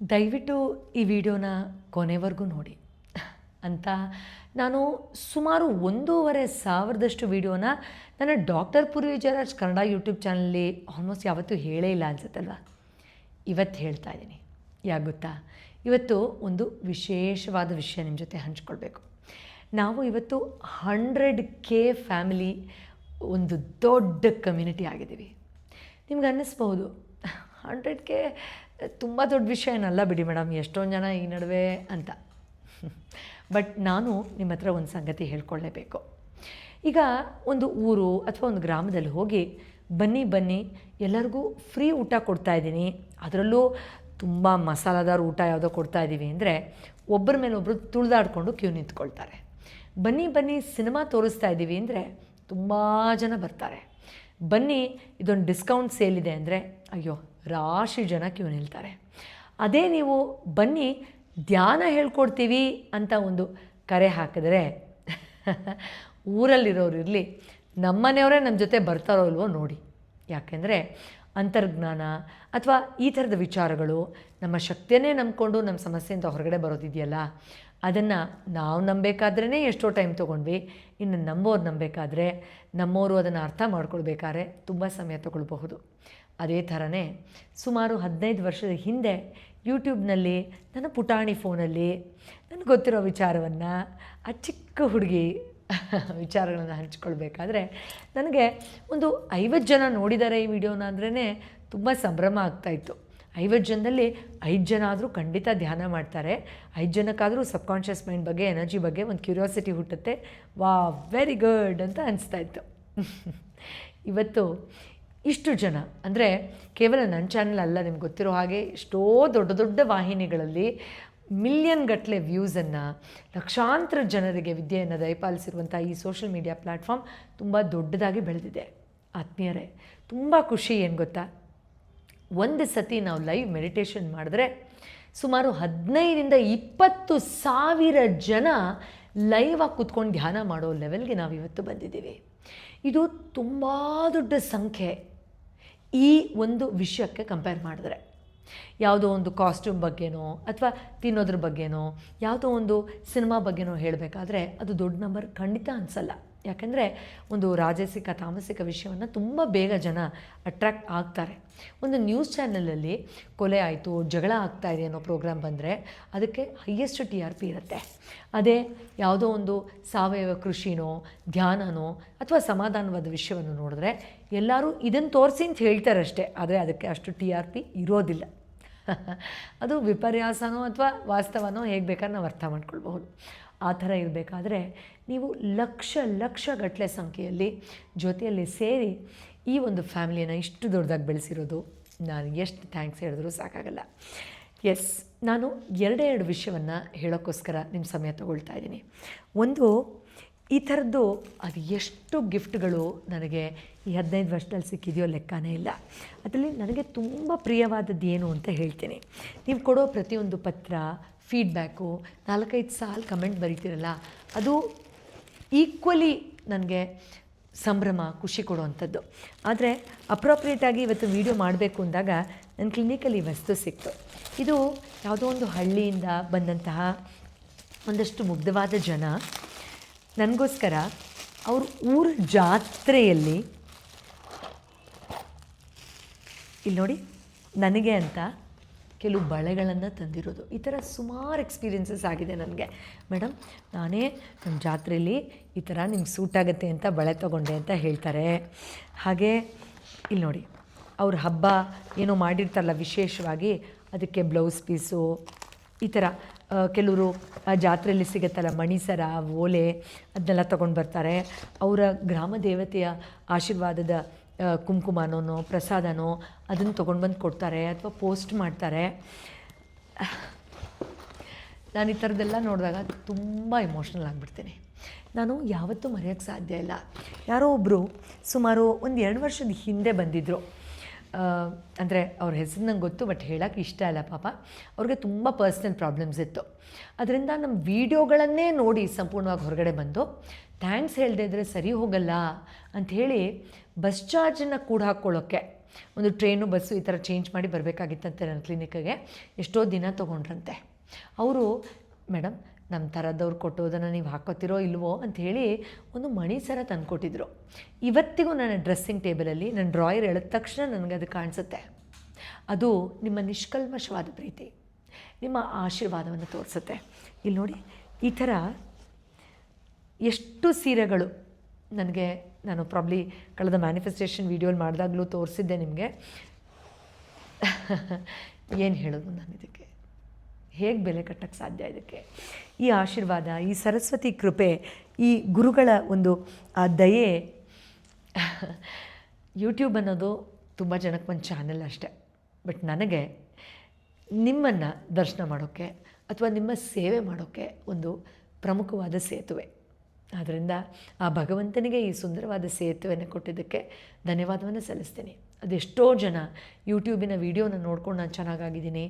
ದಯವಿಟ್ಟು ಈ ವಿಡಿಯೋನ ಕೊನೆವರೆಗೂ ನೋಡಿ ಅಂತ ನಾನು ಸುಮಾರು ಒಂದೂವರೆ ಸಾವಿರದಷ್ಟು ವಿಡಿಯೋನ ನನ್ನ ಡಾಕ್ಟರ್ ಪೂರ್ವಿ ಜಯರಾಜ್ ಕನ್ನಡ ಯೂಟ್ಯೂಬ್ ಚಾನಲ್ಲಿ ಆಲ್ಮೋಸ್ಟ್ ಯಾವತ್ತೂ ಹೇಳೇ ಇಲ್ಲ ಅನ್ಸುತ್ತಲ್ವ? ಇವತ್ತು ಹೇಳ್ತಾ ಇದ್ದೀನಿ. ಯಾಕೆ ಗೊತ್ತಾ? ಇವತ್ತು ಒಂದು ವಿಶೇಷವಾದ ವಿಷಯ ನಿಮ್ಮ ಜೊತೆ ಹಂಚ್ಕೊಳ್ಬೇಕು. ನಾವು ಇವತ್ತು ಹಂಡ್ರೆಡ್ ಕೆ ಫ್ಯಾಮಿಲಿ ಒಂದು ದೊಡ್ಡ ಕಮ್ಯುನಿಟಿ ಆಗಿದ್ದೀವಿ. ನಿಮ್ಗೆ ಅನ್ನಿಸ್ಬಹುದು? ಹಂಡ್ರೆಡ್ ಕೆ ತುಂಬ ದೊಡ್ಡ ವಿಷಯ ಏನಲ್ಲ ಬಿಡಿ ಮೇಡಮ್, ಎಷ್ಟೊಂದು ಜನ ಈ ನಡುವೆ ಅಂತ. ಬಟ್ ನಾನು ನಿಮ್ಮ ಹತ್ರ ಒಂದು ಸಂಗತಿ ಹೇಳ್ಕೊಳ್ಳೇಬೇಕು ಈಗ ಒಂದು ಊರು ಅಥವಾ ಒಂದು ಗ್ರಾಮದಲ್ಲಿ ಹೋಗಿ ಬನ್ನಿ ಬನ್ನಿ, ಎಲ್ಲರಿಗೂ ಫ್ರೀ ಊಟ ಕೊಡ್ತಾ ಇದ್ದೀನಿ. ಅದರಲ್ಲೂ ತುಂಬ ಮಸಾಲದಾರ ಊಟ ಯಾವುದೋ ಕೊಡ್ತಾ ಇದ್ದೀವಿ ಅಂದರೆ ಒಬ್ಬರ ಮೇಲೆ ಒಬ್ಬರು ತುಳಿದಾಡ್ಕೊಂಡು ಕ್ಯೂ ನಿಂತ್ಕೊಳ್ತಾರೆ. ಬನ್ನಿ ಬನ್ನಿ ಸಿನಿಮಾ ತೋರಿಸ್ತಾ ಇದ್ದೀವಿ ಅಂದರೆ ತುಂಬ ಜನ ಬರ್ತಾರೆ. ಬನ್ನಿ, ಇದೊಂದು ಡಿಸ್ಕೌಂಟ್ ಸೇಲ್ ಇದೆ ಅಂದರೆ, ಅಯ್ಯೋ ರಾಶಿ ಜನ ಕ್ಯೂ ನಿಲ್ತಾರೆ. ಅದೇ ನೀವು ಬನ್ನಿ, ಧ್ಯಾನ ಹೇಳ್ಕೊಡ್ತೀವಿ ಅಂತ ಒಂದು ಕರೆ ಹಾಕಿದರೆ ಊರಲ್ಲಿರೋರು ಇರಲಿ ನಮ್ಮನೆಯವರೇ ನಮ್ಮ ಜೊತೆ ಬರ್ತಾರೋ ಇಲ್ವೋ ನೋಡಿ. ಯಾಕೆಂದರೆ ಅಂತರ್ಜ್ಞಾನ ಅಥವಾ ಈ ಥರದ ವಿಚಾರಗಳು ನಮ್ಮ ಶಕ್ತಿಯನ್ನೇ ನಂಬಿಕೊಂಡು ನಮ್ಮ ಸಮಸ್ಯೆಯಿಂದ ಹೊರಗಡೆ ಬರೋದಿದೆಯಲ್ಲ, ಅದನ್ನು ನಾವು ನಂಬಬೇಕಾದ್ರೇ ಎಷ್ಟೋ ಟೈಮ್ ತೊಗೊಂಡ್ವಿ, ಇನ್ನು ನಂಬೋರು ನಂಬೇಕಾದ್ರೆ ನಮ್ಮವರು ಅದನ್ನು ಅರ್ಥ ಮಾಡ್ಕೊಳ್ಬೇಕಾದ್ರೆ ತುಂಬ ಸಮಯ ತಗೊಳ್ಬಹುದು. ಅದೇ ಥರನೇ ಸುಮಾರು ಹದಿನೈದು ವರ್ಷದ ಹಿಂದೆ ಯೂಟ್ಯೂಬ್ನಲ್ಲಿ ನನ್ನ ಪುಟಾಣಿ ಫೋನಲ್ಲಿ ನನಗೆ ಗೊತ್ತಿರೋ ವಿಚಾರವನ್ನು, ಆ ಚಿಕ್ಕ ಹುಡುಗಿ ವಿಚಾರಗಳನ್ನು ಹಂಚ್ಕೊಳ್ಬೇಕಾದ್ರೆ ನನಗೆ ಒಂದು ಐವತ್ತು ಜನ ನೋಡಿದ್ದಾರೆ ಈ ವಿಡಿಯೋನ ಅಂದ್ರೇ ತುಂಬ ಸಂಭ್ರಮ ಆಗ್ತಾಯಿತ್ತು ಐವತ್ತು ಜನದಲ್ಲಿ ಐದು ಜನ ಆದರೂ ಖಂಡಿತ ಧ್ಯಾನ ಮಾಡ್ತಾರೆ. ಐದು ಜನಕ್ಕಾದರೂ ಸಬ್ಕಾನ್ಷಿಯಸ್ ಮೈಂಡ್ ಬಗ್ಗೆ, ಎನರ್ಜಿ ಬಗ್ಗೆ ಒಂದು ಕ್ಯೂರಿಯಾಸಿಟಿ ಹುಟ್ಟುತ್ತೆ. ವಾ ವೆರಿ ಗುಡ್ ಅಂತ ಅನಿಸ್ತಾ ಇತ್ತು. ಇವತ್ತು ಇಷ್ಟು ಜನ. ಅಂದರೆ ಕೇವಲ ನನ್ನ ಚಾನಲ್ ಅಲ್ಲ, ನಿಮ್ಗೆ ಗೊತ್ತಿರೋ ಹಾಗೆ ಎಷ್ಟೋ ದೊಡ್ಡ ದೊಡ್ಡ ವಾಹಿನಿಗಳಲ್ಲಿ ಮಿಲಿಯನ್ ಗಟ್ಟಲೆ ವ್ಯೂಸನ್ನು ಲಕ್ಷಾಂತರ ಜನರಿಗೆ ವಿದ್ಯೆಯನ್ನು ದಯಪಾಲಿಸಿರುವಂಥ ಈ ಸೋಷಲ್ ಮೀಡಿಯಾ ಪ್ಲ್ಯಾಟ್ಫಾರ್ಮ್ ತುಂಬ ದೊಡ್ಡದಾಗಿ ಬೆಳೆದಿದೆ. ಆತ್ಮೀಯರೇ, ತುಂಬ ಖುಷಿ ಏನು ಗೊತ್ತಾ? ಒಂದು ಸತಿ ನಾವು ಲೈವ್ ಮೆಡಿಟೇಷನ್ ಮಾಡಿದ್ರೆ ಸುಮಾರು ಹದಿನೈದರಿಂದ ಇಪ್ಪತ್ತು ಸಾವಿರ ಜನ ಲೈವ್ ಆಗಿ ಕೂತ್ಕೊಂಡು ಧ್ಯಾನ ಮಾಡೋ ಲೆವೆಲ್ಗೆ ನಾವು ಇವತ್ತು ಬಂದಿದ್ದೀವಿ. ಇದು ತುಂಬ ದೊಡ್ಡ ಸಂಖ್ಯೆ. ಈ ಒಂದು ವಿಷಯಕ್ಕೆ ಕಂಪೇರ್ ಮಾಡಿದ್ರೆ. ಯಾವುದೋ ಒಂದು ಕಾಸ್ಟ್ಯೂಮ್ ಬಗ್ಗೆನೋ ಅಥವಾ ತಿನ್ನೋದ್ರ ಬಗ್ಗೆನೋ, ಯಾವುದೋ ಒಂದು ಸಿನಿಮಾ ಬಗ್ಗೆನೋ ಹೇಳಬೇಕಾದ್ರೆ ಅದು ದೊಡ್ಡ ನಂಬರ್ ಖಂಡಿತ ಅನಿಸಲ್ಲ. ಯಾಕೆಂದರೆ ಒಂದು ರಾಜಸಿಕ, ತಾಮಸಿಕ ವಿಷಯವನ್ನು ತುಂಬ ಬೇಗ ಜನ ಅಟ್ರ್ಯಾಕ್ಟ್ ಆಗ್ತಾರೆ. ಒಂದು ನ್ಯೂಸ್ ಚಾನಲಲ್ಲಿ ಕೊಲೆ ಆಯಿತು, ಜಗಳ ಆಗ್ತಾ ಇದೆ ಅನ್ನೋ ಪ್ರೋಗ್ರಾಮ್ ಬಂದರೆ ಅದಕ್ಕೆ ಹೈಯೆಸ್ಟ್ ಟಿ ಆರ್ ಪಿ ಇರುತ್ತೆ. ಅದೇ ಯಾವುದೋ ಒಂದು ಸಾವಯವ ಕೃಷಿನೋ, ಧ್ಯಾನನೋ ಅಥವಾ ಸಮಾಧಾನವಾದ ವಿಷಯವನ್ನು ನೋಡಿದ್ರೆ ಎಲ್ಲರೂ ಇದನ್ನು ತೋರಿಸಿ ಅಂತ ಹೇಳ್ತಾರಷ್ಟೇ. ಆದರೆ ಅದಕ್ಕೆ ಅಷ್ಟು ಟಿ ಆರ್ ಪಿ ಇರೋದಿಲ್ಲ. ಅದು ವಿಪರ್ಯಾಸನೋ ಅಥವಾ ವಾಸ್ತವನೋ ಹೇಗೆ ಬೇಕಾದ್ರೆ ನಾವು ಅರ್ಥ ಮಾಡ್ಕೊಳ್ಬಹುದು. ಆ ಥರ ಇರಬೇಕಾದ್ರೆ ನೀವು ಲಕ್ಷ ಲಕ್ಷ ಗಟ್ಟಲೆ ಸಂಖ್ಯೆಯಲ್ಲಿ ಜೊತೆಯಲ್ಲಿ ಸೇರಿ ಈ ಒಂದು ಫ್ಯಾಮಿಲಿಯನ್ನು ಇಷ್ಟು ದೊಡ್ಡದಾಗಿ ಬೆಳೆಸಿರೋದು, ನಾನು ಎಷ್ಟು ಥ್ಯಾಂಕ್ಸ್ ಹೇಳಿದ್ರೂ ಸಾಕಾಗಲ್ಲ. ಎಸ್ ನಾನು ಎರಡೇ ಎರಡು ವಿಷಯವನ್ನು ಹೇಳೋಕ್ಕೋಸ್ಕರ ನಿಮ್ಮ ಸಮಯ ತಗೊಳ್ತಾ ಇದ್ದೀನಿ. ಒಂದು ಈ ಥರದ್ದು ಅದು ಎಷ್ಟು ಗಿಫ್ಟ್ಗಳು ನನಗೆ ಈ ಹದಿನೈದು ವರ್ಷದಲ್ಲಿ ಸಿಕ್ಕಿದೆಯೋ ಲೆಕ್ಕನೇ ಇಲ್ಲ. ಅದರಲ್ಲಿ ನನಗೆ ತುಂಬ ಪ್ರಿಯವಾದದ್ದು ಏನು ಅಂತ ಹೇಳ್ತೀನಿ. ನೀವು ಕೊಡೋ ಪ್ರತಿಯೊಂದು ಪತ್ರ ಫೀಡ್ಬ್ಯಾಕು ನಾಲ್ಕೈದು ಸಾಲು ಕಮೆಂಟ್ ಬರೀತಿರಲ್ಲ, ಅದು ಈಕ್ವಲಿ ನನಗೆ ಸಂಭ್ರಮ, ಖುಷಿ ಕೊಡುವಂಥದ್ದು. ಆದರೆ ಅಪ್ರೋಪ್ರಿಯೇಟಾಗಿ ಇವತ್ತು ವೀಡಿಯೋ ಮಾಡಬೇಕು ಅಂದಾಗ ನನ್ನ ಕ್ಲಿನಿಕಲ್ಲಿ ವಸ್ತು ಸಿಕ್ತು. ಇದು ಯಾವುದೋ ಒಂದು ಹಳ್ಳಿಯಿಂದ ಬಂದಂತಹ ಒಂದಷ್ಟು ಮುಗ್ಧವಾದ ಜನ. ನನಗೋಸ್ಕರ ಅವ್ರ ಊರ ಜಾತ್ರೆಯಲ್ಲಿ ಇಲ್ಲಿ ನೋಡಿ, ನನಗೆ ಅಂತ ಕೆಲವು ಬಳೆಗಳನ್ನು ತಂದಿರೋದು. ಈ ಥರ ಸುಮಾರು ಎಕ್ಸ್ಪೀರಿಯೆನ್ಸಸ್ ಆಗಿದೆ ನನಗೆ. ಮೇಡಮ್ ನಾನೇ ನಮ್ಮ ಜಾತ್ರೆಯಲ್ಲಿ ಈ ಥರ ನಿಮ್ಗೆ ಸೂಟ್ ಆಗುತ್ತೆ ಅಂತ ಬಳೆ ತೊಗೊಂಡೆ ಅಂತ ಹೇಳ್ತಾರೆ. ಹಾಗೆ ಇಲ್ಲಿ ನೋಡಿ, ಅವ್ರ ಹಬ್ಬ ಏನೋ ಮಾಡಿರ್ತಾರಲ್ಲ ವಿಶೇಷವಾಗಿ, ಅದಕ್ಕೆ ಬ್ಲೌಸ್ ಪೀಸು ಈ ಥರ ಕೆಲವರು ಆ ಜಾತ್ರೆಯಲ್ಲಿ ಸಿಗುತ್ತಲ್ಲ ಮಣಿಸರ ಓಲೆ ಅದನ್ನೆಲ್ಲ ತೊಗೊಂಡು ಬರ್ತಾರೆ. ಅವರ ಗ್ರಾಮ ದೇವತೆಯ ಆಶೀರ್ವಾದದ ಕುಂಕುಮನೋ ಪ್ರಸಾದನೋ ಅದನ್ನು ತೊಗೊಂಡು ಬಂದು ಕೊಡ್ತಾರೆ ಅಥವಾ ಪೋಸ್ಟ್ ಮಾಡ್ತಾರೆ. ನಾನು ಈ ಥರದ್ದೆಲ್ಲ ನೋಡಿದಾಗ ತುಂಬ ಇಮೋಷ್ನಲ್ ಆಗಿಬಿಡ್ತೀನಿ. ನಾನು ಯಾವತ್ತೂ ಮರೆಯೋಕ್ಕೆ ಸಾಧ್ಯ ಇಲ್ಲ. ಯಾರೋ ಒಬ್ಬರು ಸುಮಾರು ಒಂದು ಎರಡು ವರ್ಷದ ಹಿಂದೆ ಬಂದಿದ್ದರು ಅಂದರೆ ಅವ್ರ ಹೆಸರು ನಂಗೆ ಗೊತ್ತು ಬಟ್ ಹೇಳೋಕ್ಕೆ ಇಷ್ಟ ಇಲ್ಲ ಪಾಪ. ಅವ್ರಿಗೆ ತುಂಬ ಪರ್ಸ್ನಲ್ ಪ್ರಾಬ್ಲಮ್ಸ್ ಇತ್ತು. ಅದರಿಂದ ನಮ್ಮ ವೀಡಿಯೋಗಳನ್ನೇ ನೋಡಿ ಸಂಪೂರ್ಣವಾಗಿ ಹೊರಗಡೆ ಬಂದು ಥ್ಯಾಂಕ್ಸ್ ಹೇಳದೆ ಇದ್ದರೆ ಸರಿ ಹೋಗಲ್ಲ ಅಂಥೇಳಿ ಬಸ್ ಚಾರ್ಜನ್ನು ಕೂಡ ಹಾಕ್ಕೊಳ್ಳೋಕ್ಕೆ ಒಂದು ಟ್ರೈನು ಬಸ್ಸು ಈ ಥರ ಚೇಂಜ್ ಮಾಡಿ ಬರಬೇಕಾಗಿತ್ತಂತೆ ನನ್ನ ಕ್ಲಿನಿಕ್ಕಿಗೆ ಎಷ್ಟೋ ದಿನ ತೊಗೊಂಡ್ರಂತೆ. ಅವರು ಮೇಡಮ್ ನಮ್ಮ ಥರದವ್ರು ಕೊಟ್ಟೋದನ್ನು ನೀವು ಹಾಕೋತಿರೋ ಇಲ್ವೋ ಅಂಥೇಳಿ ಒಂದು ಮಣಿ ಸರ ತಂದುಕೊಟ್ಟಿದ್ರು. ಇವತ್ತಿಗೂ ನನ್ನ ಡ್ರೆಸ್ಸಿಂಗ್ ಟೇಬಲಲ್ಲಿ ನನ್ನ ಡ್ರಾಯರ್ ಎಳೆದ ತಕ್ಷಣ ನನಗೆ ಅದು ಕಾಣಿಸುತ್ತೆ. ಅದು ನಿಮ್ಮ ನಿಷ್ಕಲ್ಮಶವಾದ ಪ್ರೀತಿ. ನಿಮ್ಮ ಆಶೀರ್ವಾದವನ್ನು ತೋರಿಸುತ್ತೆ. ಇಲ್ಲಿ ನೋಡಿ, ಈ ಥರ ಎಷ್ಟು ಸೀರೆಗಳು ನನಗೆ ನಾನು ಪ್ರಾಬ್ಲಿ ಕಳೆದ ಮ್ಯಾನಿಫೆಸ್ಟೇಷನ್ ವೀಡಿಯೋಲಿ ಮಾಡಿದಾಗಲೂ ತೋರಿಸಿದ್ದೆ ನಿಮಗೆ. ಏನು ಹೇಳೋದು ನಾನು ಇದಕ್ಕೆ? ಹೇಗೆ ಬೆಲೆ ಕಟ್ಟಕ್ಕೆ ಸಾಧ್ಯ ಇದಕ್ಕೆ? ಈ ಆಶೀರ್ವಾದ, ಈ ಸರಸ್ವತಿ ಕೃಪೆ, ಈ ಗುರುಗಳ ಒಂದು, ಆ ದಯೆ ಯೂಟ್ಯೂಬ್ ಅನ್ನೋದು ತುಂಬ ಜನಕ್ಕೆ ಒಂದು ಚಾನೆಲ್ ಅಷ್ಟೆ. ಬಟ್ ನನಗೆ ನಿಮ್ಮನ್ನು ದರ್ಶನ ಮಾಡೋಕ್ಕೆ ಅಥವಾ ನಿಮ್ಮ ಸೇವೆ ಮಾಡೋಕ್ಕೆ ಒಂದು ಪ್ರಮುಖವಾದ ಸೇತುವೆ. ಆದ್ದರಿಂದ ಆ ಭಗವಂತನಿಗೆ ಈ ಸುಂದರವಾದ ಸೇತುವೆಯನ್ನು ಕೊಟ್ಟಿದ್ದಕ್ಕೆ ಧನ್ಯವಾದವನ್ನು ಸಲ್ಲಿಸ್ತೀನಿ. ಅದೆಷ್ಟೋ ಜನ ಯೂಟ್ಯೂಬಿನ ವೀಡಿಯೋನ ನೋಡ್ಕೊಂಡು ನಾನು ಚೆನ್ನಾಗಾಗಿದ್ದೀನಿ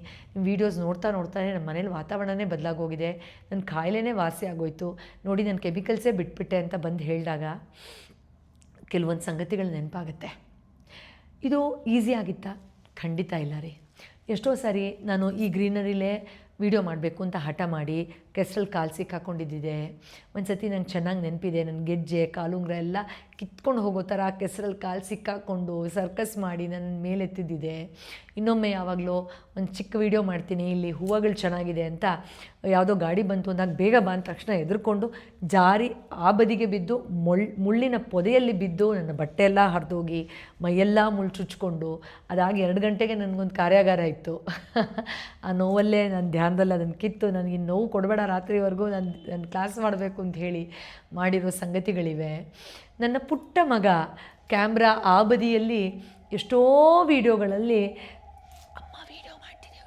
ವೀಡಿಯೋಸ್ ನೋಡ್ತಾ ನೋಡ್ತಾನೆ ನಮ್ಮ ಮನೇಲಿ ವಾತಾವರಣನೇ ಬದಲಾಗೋಗಿದೆ, ನನ್ನ ಕಾಯಿಲೆನೇ ವಾಸಿ ಆಗೋಯ್ತು, ನೋಡಿ ನಾನು ಕೆಮಿಕಲ್ಸೇ ಬಿಟ್ಬಿಟ್ಟೆ ಅಂತ ಬಂದು ಹೇಳಿದಾಗ ಕೆಲವೊಂದು ಸಂಗತಿಗಳು ನೆನಪಾಗುತ್ತೆ. ಇದು ಈಸಿ ಆಗಿತ್ತಾ? ಖಂಡಿತ ಇಲ್ಲ ರೀ. ಎಷ್ಟೋ ಸಾರಿ ನಾನು ಈ ಗ್ರೀನರಿಲೇ ವೀಡಿಯೋ ಮಾಡಬೇಕು ಅಂತ ಹಠ ಮಾಡಿ ಕೆಸರಲ್ಲಿ ಕಾಲು ಸಿಕ್ಕಾಕೊಂಡಿದ್ದಿದೆ. ಒಂದು ಸತಿ ನಂಗೆ ಚೆನ್ನಾಗಿ ನೆನಪಿದೆ, ನನ್ನ ಗೆಜ್ಜೆ ಕಾಲುಂಗ್ರ ಎಲ್ಲ ಕಿತ್ಕೊಂಡು ಹೋಗೋ ಥರ ಕೆಸರಲ್ಲಿ ಕಾಲು ಸಿಕ್ಕಾಕೊಂಡು ಸರ್ಕಸ್ ಮಾಡಿ ನನ್ನ ಮೇಲೆತ್ತಿದ್ದಿದೆ ಇನ್ನೊಮ್ಮೆ ಯಾವಾಗಲೂ ಒಂದು ಚಿಕ್ಕ ವೀಡಿಯೋ ಮಾಡ್ತೀನಿ, ಇಲ್ಲಿ ಹೂವುಗಳು ಚೆನ್ನಾಗಿದೆ ಅಂತ ಯಾವುದೋ ಗಾಡಿ ಬಂತು ಅಂದಾಗ ಬೇಗ ಬಂದ ತಕ್ಷಣ ಎದುರ್ಕೊಂಡು ಜಾರಿ ಆ ಬದಿಗೆ ಬಿದ್ದು ಮೊಳ್, ಮುಳ್ಳಿನ ಪೊದೆಯಲ್ಲಿ ಬಿದ್ದು ನನ್ನ ಬಟ್ಟೆ ಎಲ್ಲ ಹರಿದೋಗಿ ಮೈಯೆಲ್ಲ ಮುಳ್ಳು ಚುಚ್ಕೊಂಡು ಅದಾಗಿ ಎರಡು ಗಂಟೆಗೆ ನನಗೊಂದು ಕಾರ್ಯಾಗಾರ ಇತ್ತು. ಆ ನೋವಲ್ಲೇ ನಾನು ಧ್ಯಾನದಲ್ಲಿ ಅದನ್ನು ಕಿತ್ತು, ನನಗೆ ನೋವು ಕೊಡಬೇಡ ರಾತ್ರಿವರೆಗೂ, ನಾನು ನನ್ನ ಕ್ಲಾಸ್ ಮಾಡಬೇಕು ಅಂತ ಹೇಳಿ ಮಾಡಿರೋ ಸಂಗತಿಗಳಿವೆ. ನನ್ನ ಪುಟ್ಟ ಮಗ ಕ್ಯಾಮ್ರಾ ಆ ಬದಿಯಲ್ಲಿ ಎಷ್ಟೋ ವಿಡಿಯೋಗಳಲ್ಲಿ, ಅಮ್ಮ, ವಿಡಿಯೋ ಮಾಡ್ತಿದ್ದೆ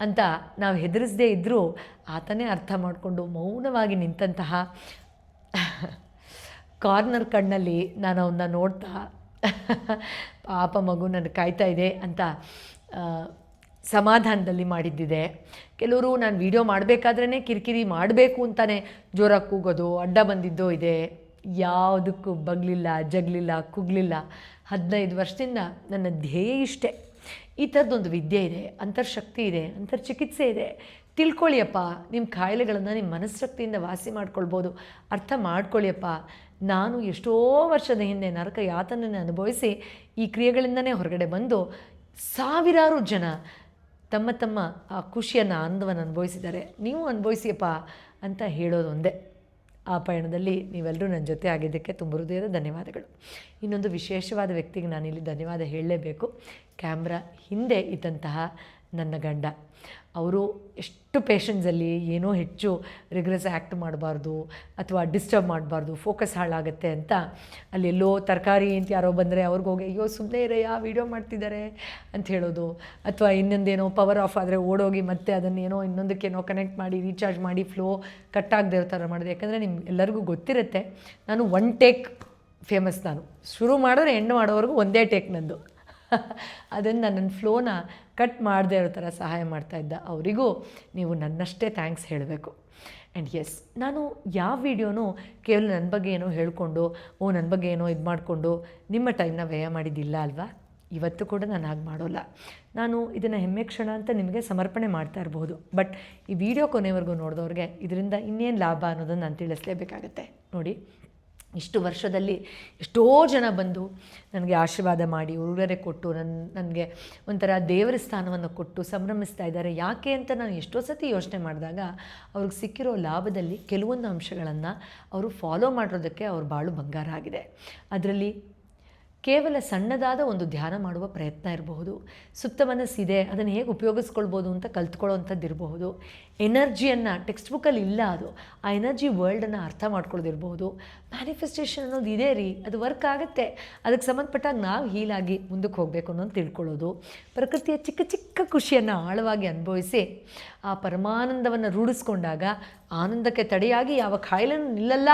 ಅಂತ ನಾವು ಹೆದರಿಸದೇ ಇದ್ದರೂ ಆತನೇ ಅರ್ಥ ಮಾಡಿಕೊಂಡು ಮೌನವಾಗಿ ನಿಂತಹ ಕಾರ್ನರ್ ಕಣ್ಣಲ್ಲಿ ನಾನು ಅವನ್ನ ನೋಡ್ತಾ, ಪಾಪ ಮಗು ನನ್ನ ಕಾಯ್ತಾ ಇದೆ ಅಂತ ಸಮಾಧಾನದಲ್ಲಿ ಮಾಡಿದ್ದಿದೆ. ಕೆಲವರು, ನಾನು ವಿಡಿಯೋ ಮಾಡಬೇಕಾದ್ರೇ ಕಿರಿಕಿರಿ ಮಾಡಬೇಕು ಅಂತಲೇ ಜೋರಾಗಿ ಕೂಗೋದು, ಅಡ್ಡ ಬಂದಿದ್ದೋ ಇದೆ. ಯಾವುದಕ್ಕೂ ಬಗ್ಲಿಲ್ಲ, ಜಗಲಿಲ್ಲ, ಕುಗ್ಲಿಲ್ಲ. ಹದಿನೈದು ವರ್ಷದಿಂದ ನನ್ನ ಧ್ಯೇಯ ಇಷ್ಟೇ. ಈ ಥರದ್ದೊಂದು ವಿದ್ಯೆ ಇದೆ, ಅಂತರ್ಶಕ್ತಿ ಇದೆ, ಅಂತರ್ಚಿಕಿತ್ಸೆ ಇದೆ. ತಿಳ್ಕೊಳ್ಳಿಯಪ್ಪ ನಿಮ್ಮ ಕಾಯಿಲೆಗಳನ್ನು ನಿಮ್ಮ ಮನಸ್ಸಕ್ತಿಯಿಂದ ವಾಸಿ ಮಾಡ್ಕೊಳ್ಬೋದು. ಅರ್ಥ ಮಾಡ್ಕೊಳ್ಳಿಯಪ್ಪ ನಾನು ಎಷ್ಟೋ ವರ್ಷದ ಹಿಂದೆ ನರಕ ಯಾತನನ್ನು ಅನುಭವಿಸಿ ಈ ಕ್ರಿಯೆಗಳಿಂದನೇ ಹೊರಗಡೆ ಬಂದು ಸಾವಿರಾರು ಜನ ತಮ್ಮ ತಮ್ಮ, ಆ ಖುಷಿಯನ್ನು, ಆನಂದವನ್ನು ಅನುಭವಿಸಿದ್ದಾರೆ. ನೀವು ಅನುಭವಿಸಿಯಪ್ಪ ಅಂತ ಹೇಳೋದು ಒಂದೇ. ಆ ಪಯಣದಲ್ಲಿ ನೀವೆಲ್ಲರೂ ನನ್ನ ಜೊತೆ ಆಗಿದ್ದಕ್ಕೆ ತುಂಬ ಹೃದಯದ ಧನ್ಯವಾದಗಳು. ಇನ್ನೊಂದು ವಿಶೇಷವಾದ ವ್ಯಕ್ತಿಗೆ ನಾನಿಲ್ಲಿ ಧನ್ಯವಾದ ಹೇಳಲೇಬೇಕು. ಕ್ಯಾಮ್ರಾ ಹಿಂದೆ ಇದ್ದಂತಹ ನನ್ನ ಗಂಡ. ಅವರು ಎಷ್ಟು ಪೇಷನ್ಸಲ್ಲಿ ಏನೋ ಹೆಚ್ಚು ರಿಗ್ರೆಸ್ ಆ್ಯಕ್ಟ್ ಮಾಡಬಾರ್ದು ಅಥವಾ ಡಿಸ್ಟರ್ಬ್ ಮಾಡಬಾರ್ದು ಫೋಕಸ್ ಹಾಳಾಗುತ್ತೆ ಅಂತ ಅಲ್ಲೆಲ್ಲೋ ತರಕಾರಿ ಅಂತ ಯಾರೋ ಬಂದರೆ ಅವ್ರಿಗೆ ಹೋಗಿ, ಅಯ್ಯೋ ಸುಮ್ಮನೆ ಇರಯ್ಯ ವೀಡಿಯೋ ಮಾಡ್ತಿದ್ದಾರೆ ಅಂತ ಹೇಳೋದು. ಅಥವಾ ಇನ್ನೊಂದೇನೋ ಪವರ್ ಆಫ್ ಆದರೆ ಓಡೋಗಿ ಮತ್ತೆ ಅದನ್ನೇನೋ ಇನ್ನೊಂದಕ್ಕೇನೋ ಕನೆಕ್ಟ್ ಮಾಡಿ ರೀಚಾರ್ಜ್ ಮಾಡಿ ಫ್ಲೋ ಕಟ್ ಆಗದೆ ಇರೋ ಥರ ಮಾಡೋದು. ಯಾಕಂದರೆ ನಿಮ್ಗೆ ಎಲ್ಲರಿಗೂ ಗೊತ್ತಿರುತ್ತೆ, ನಾನು ಒನ್ ಟೇಕ್ ಫೇಮಸ್ ನಾನು. ಶುರು ಮಾಡಿದ್ರೆ ಎಂಡ್ ಮಾಡೋವರೆಗೂ ಒಂದೇ ಟೇಕ್ ನಂದು. ಅದನ್ನು ನನ್ನ ಫ್ಲೋನ ಕಟ್ ಮಾಡದೇ ಇರೋ ಥರ ಸಹಾಯ ಮಾಡ್ತಾ ಇದ್ದ ಅವರಿಗೂ ನೀವು ನನ್ನಷ್ಟೇ ಥ್ಯಾಂಕ್ಸ್ ಹೇಳಬೇಕು. ಆ್ಯಂಡ್ ಎಸ್ ನಾನು ಯಾವ ವಿಡಿಯೋನೂ ಕೇವಲ ನನ್ನ ಬಗ್ಗೆ ಏನೋ ಹೇಳ್ಕೊಂಡು, ಓ ನನ್ನ ಬಗ್ಗೆ ಏನೋ ಇದು ಮಾಡಿಕೊಂಡು ನಿಮ್ಮ ಟೈಮ್ನ ವ್ಯಯ ಮಾಡಿದ್ದಿಲ್ಲ ಅಲ್ವಾ? ಇವತ್ತು ಕೂಡ ನಾನು ಹಾಗೆ ಮಾಡೋಲ್ಲ. ನಾನು ಇದನ್ನು ಹೆಮ್ಮೆ ಕ್ಷಣ ಅಂತ ನಿಮಗೆ ಸಮರ್ಪಣೆ ಮಾಡ್ತಾ ಇರಬಹುದು ಬಟ್ ಈ ವಿಡಿಯೋ ಕೊನೆವರೆಗೂ ನೋಡಿದವ್ರಿಗೆ ಇದರಿಂದ ಇನ್ನೇನು ಲಾಭ ಅನ್ನೋದನ್ನು ನಾನು ತಿಳಿಸಲೇಬೇಕಾಗತ್ತೆ. ನೋಡಿ. ಇಷ್ಟು ವರ್ಷದಲ್ಲಿ ಎಷ್ಟೋ ಜನ ಬಂದು ನನಗೆ ಆಶೀರ್ವಾದ ಮಾಡಿ ಉಡುಗೊರೆ ಕೊಟ್ಟು ನನ್ನ ನನಗೆ ಒಂಥರ ದೇವರ ಸ್ಥಾನವನ್ನು ಕೊಟ್ಟು ಸಂಭ್ರಮಿಸ್ತಾ ಇದ್ದಾರೆ. ಯಾಕೆ ಅಂತ ನಾನು ಎಷ್ಟೋ ಸತಿ ಯೋಚನೆ ಮಾಡಿದಾಗ ಅವ್ರಿಗೆ ಸಿಕ್ಕಿರೋ ಲಾಭದಲ್ಲಿ ಕೆಲವೊಂದು ಅಂಶಗಳನ್ನು ಅವರು ಫಾಲೋ ಮಾಡಿರೋದಕ್ಕೆ ಅವ್ರು ಬಾಳು ಬಂಗಾರ ಆಗಿದೆ. ಅದರಲ್ಲಿ ಕೇವಲ ಸಣ್ಣದಾದ ಒಂದು ಧ್ಯಾನ ಮಾಡುವ ಪ್ರಯತ್ನ ಇರಬಹುದು. ಸುಪ್ತ ಮನಸ್ಸಿದೆ, ಅದನ್ನು ಹೇಗೆ ಉಪಯೋಗಿಸ್ಕೊಳ್ಬೋದು ಅಂತ ಕಲ್ತ್ಕೊಳ್ಳೋವಂಥದ್ದು ಇರಬಹುದು ಎನರ್ಜಿಯನ್ನು ಟೆಕ್ಸ್ಟ್ ಬುಕ್ಕಲ್ಲಿ ಇಲ್ಲ ಅದು, ಆ ಎನರ್ಜಿ ವರ್ಲ್ಡನ್ನು ಅರ್ಥ ಮಾಡ್ಕೊಳ್ಳೋದಿರ್ಬೋದು ಮ್ಯಾನಿಫೆಸ್ಟೇಷನ್ ಅನ್ನೋದು ಇದೆ ರೀ, ಅದು ವರ್ಕ್ ಆಗುತ್ತೆ. ಅದಕ್ಕೆ ಸಂಬಂಧಪಟ್ಟಾಗ ನಾವು ಹೀಲಾಗಿ ಮುಂದಕ್ಕೆ ಹೋಗಬೇಕು ಅನ್ನೋದು ತಿಳ್ಕೊಳ್ಳೋದು. ಪ್ರಕೃತಿಯ ಚಿಕ್ಕ ಚಿಕ್ಕ ಖುಷಿಯನ್ನು ಆಳವಾಗಿ ಅನುಭವಿಸಿ ಆ ಪರಮಾನಂದವನ್ನು ರೂಢಿಸ್ಕೊಂಡಾಗ ಆನಂದಕ್ಕೆ ತಡೆಯಾಗಿ ಯಾವ ಕಾಯಿಲೆನೂ ನಿಲ್ಲಲ್ಲ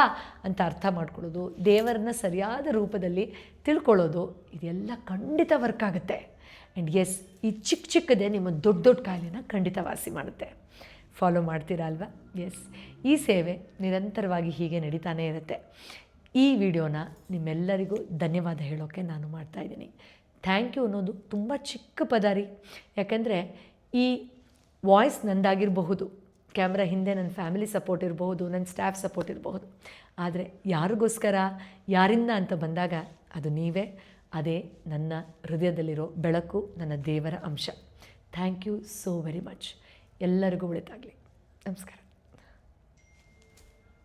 ಅಂತ ಅರ್ಥ ಮಾಡ್ಕೊಳ್ಳೋದು, ದೇವರನ್ನ ಸರಿಯಾದ ರೂಪದಲ್ಲಿ ತಿಳ್ಕೊಳ್ಳೋದು, ಇದೆಲ್ಲ ಖಂಡಿತ ವರ್ಕ್ ಆಗುತ್ತೆ. ಆ್ಯಂಡ್ ಎಸ್ ಈ ಚಿಕ್ಕ ಚಿಕ್ಕದೇ ನಿಮ್ಮ ದೊಡ್ಡ ದೊಡ್ಡ ಕಾಯಿಲೆನ ಖಂಡಿತ ವಾಸಿ ಮಾಡುತ್ತೆ. ಫಾಲೋ ಮಾಡ್ತೀರಾ ಅಲ್ವಾ? ಎಸ್ ಈ ಸೇವೆ ನಿರಂತರವಾಗಿ ಹೀಗೆ ನಡೀತಾನೇ ಇರುತ್ತೆ. ಈ ವಿಡಿಯೋನ ನಿಮ್ಮೆಲ್ಲರಿಗೂ ಧನ್ಯವಾದ ಹೇಳೋಕ್ಕೆ ನಾನು ಮಾಡ್ತಾಯಿದ್ದೀನಿ ಥ್ಯಾಂಕ್ ಯು ಅನ್ನೋದು ತುಂಬ ಚಿಕ್ಕ ಪದ ರೀ. ಯಾಕೆಂದರೆ ಈ ವಾಯ್ಸ್ ನಂದಾಗಿರಬಹುದು, ಕ್ಯಾಮ್ರಾ ಹಿಂದೆ ನನ್ನ ಫ್ಯಾಮಿಲಿ ಸಪೋರ್ಟ್ ಇರಬಹುದು, ನನ್ನ ಸ್ಟಾಫ್ ಸಪೋರ್ಟ್ ಇರಬಹುದು, ಆದರೆ ಯಾರಿಗೋಸ್ಕರ, ಯಾರಿಂದ ಅಂತ ಬಂದಾಗ ಅದು ನೀವೇ, ಅದೇ ನನ್ನ ಹೃದಯದಲ್ಲಿರೋ ಬೆಳಕು, ನನ್ನ ದೇವರ ಅಂಶ. Thank you so very much. ಎಲ್ಲರಿಗೂ ಒಳಿತಾಗಲಿ. ನಮಸ್ಕಾರ.